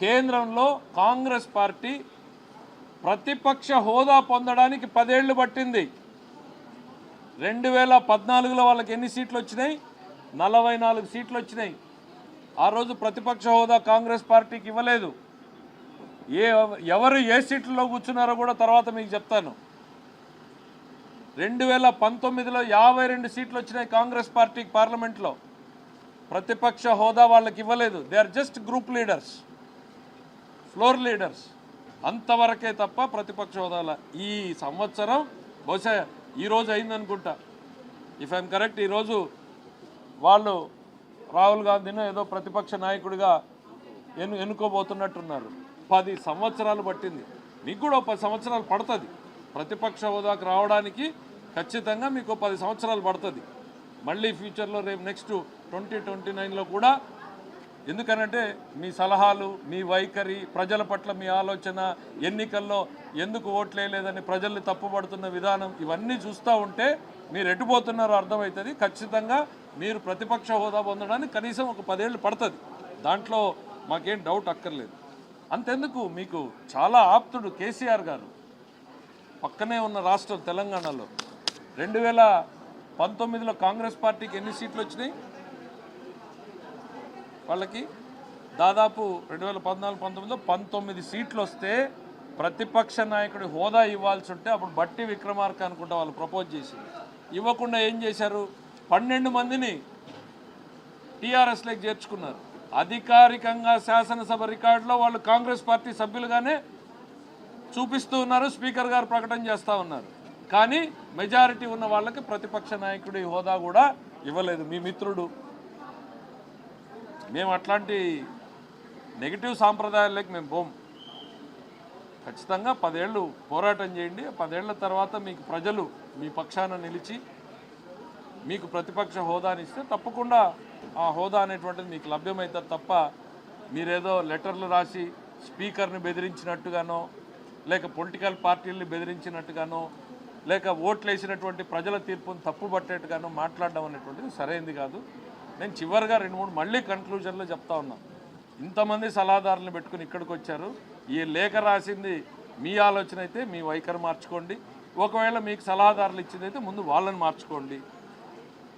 కేంద్రంలో కాంగ్రెస్ పార్టీ ప్రతిపక్ష హోదా పొందడానికి పదేళ్ళు పట్టింది. రెండు వేల పద్నాలుగులో వాళ్ళకి ఎన్ని సీట్లు వచ్చినాయి? నలభై నాలుగు సీట్లు వచ్చినాయి. ఆ రోజు ప్రతిపక్ష హోదా కాంగ్రెస్ పార్టీకి ఇవ్వలేదు. ఏ ఎవరు ఏ సీట్లలో కూర్చున్నారో కూడా తర్వాత మీకు చెప్తాను. రెండు వేల పంతొమ్మిదిలో యాభై రెండు సీట్లు వచ్చినాయి కాంగ్రెస్ పార్టీకి పార్లమెంట్లో. ప్రతిపక్ష హోదా వాళ్ళకి ఇవ్వలేదు. They are just group leaders floor leaders. అంతవరకే తప్ప ప్రతిపక్ష హోదాల ఈ సంవత్సరం బహుశా ఈరోజు అయిందనుకుంటా. ఇఫ్ ఐఎమ్ కరెక్ట్ ఈరోజు వాళ్ళు రాహుల్ గాంధీని ఏదో ప్రతిపక్ష నాయకుడిగా ఎన్ను ఎన్నుకోబోతున్నట్టున్నారు. పది సంవత్సరాలు పట్టింది. మీకు కూడా పది సంవత్సరాలు పడుతుంది. ప్రతిపక్ష హోదాకు రావడానికి ఖచ్చితంగా మీకు పది సంవత్సరాలు పడుతుంది. మళ్ళీ ఫ్యూచర్లో రేపు నెక్స్ట్ ట్వంటీ ట్వంటీ నైన్లో కూడా ఎందుకనంటే మీ సలహాలు మీ వైఖరి ప్రజల పట్ల మీ ఆలోచన ఎన్నికల్లో ఎందుకు ఓట్లేయలేదని ప్రజల్ని తప్పుపడుతున్న విధానం ఇవన్నీ చూస్తూ ఉంటే మీరు ఎటుపోతున్నారో అర్థమవుతుంది. ఖచ్చితంగా మీరు ప్రతిపక్ష హోదా పొందడానికి కనీసం ఒక పదేళ్ళు పడుతుంది. దాంట్లో మాకేం డౌట్ అక్కర్లేదు. అంతెందుకు మీకు చాలా ఆప్తుడు కేసీఆర్ గారు. పక్కనే ఉన్న రాష్ట్రం తెలంగాణలో. రెండు వేల పంతొమ్మిదిలో కాంగ్రెస్ పార్టీకి ఎన్ని సీట్లు వచ్చినాయి? వాళ్ళకి దాదాపు రెండు వేల పద్నాలుగు పంతొమ్మిదిలో పంతొమ్మిది సీట్లు వస్తే ప్రతిపక్ష నాయకుడి హోదా ఇవ్వాల్సి ఉంటే అప్పుడు బట్టి విక్రమార్క అనుకుంటా వాళ్ళు ప్రపోజ్ చేసి ఇవ్వకుండా ఏం చేశారు? పన్నెండు మందిని టీఆర్ఎస్లోకి చేర్చుకున్నారు. అధికారికంగా శాసనసభ రికార్డులో వాళ్ళు కాంగ్రెస్ పార్టీ సభ్యులుగానే చూపిస్తూ ఉన్నారు స్పీకర్ గారు ప్రకటన చేస్తూ ఉన్నారు. కానీ మెజారిటీ ఉన్న వాళ్ళకి ప్రతిపక్ష నాయకుడి హోదా కూడా ఇవ్వలేదు. మీ మిత్రుడు మేము అట్లాంటి నెగిటివ్ సాంప్రదాయాలకి మేము పోం. ఖచ్చితంగా పదేళ్ళు పోరాటం చేయండి. పదేళ్ళ తర్వాత మీకు ప్రజలు మీ పక్షాన నిలిచి మీకు ప్రతిపక్ష హోదానిస్తే తప్పకుండా ఆ హోదా అనేటువంటిది మీకు లభ్యమవుతుంది తప్ప మీరేదో లెటర్లు రాసి స్పీకర్ని బెదిరించినట్టుగానో లేక పొలిటికల్ పార్టీల్ని బెదిరించినట్టుగానో లేక ఓట్లు వేసినటువంటి ప్రజల తీర్పును తప్పుపట్టేట్టుగానో మాట్లాడడం అనేటువంటిది సరైంది కాదు. నేను చివరిగా రెండు మూడు మళ్ళీ కన్క్లూజన్లో చెప్తా ఉన్నా. ఇంతమంది సలహాదారులను పెట్టుకుని ఇక్కడికి వచ్చారు. ఈ లేఖ రాసింది మీ ఆలోచన అయితే మీ వైఖరి మార్చుకోండి. ఒకవేళ మీకు సలహాదారులు ఇచ్చింది అయితే ముందు వాళ్ళని మార్చుకోండి.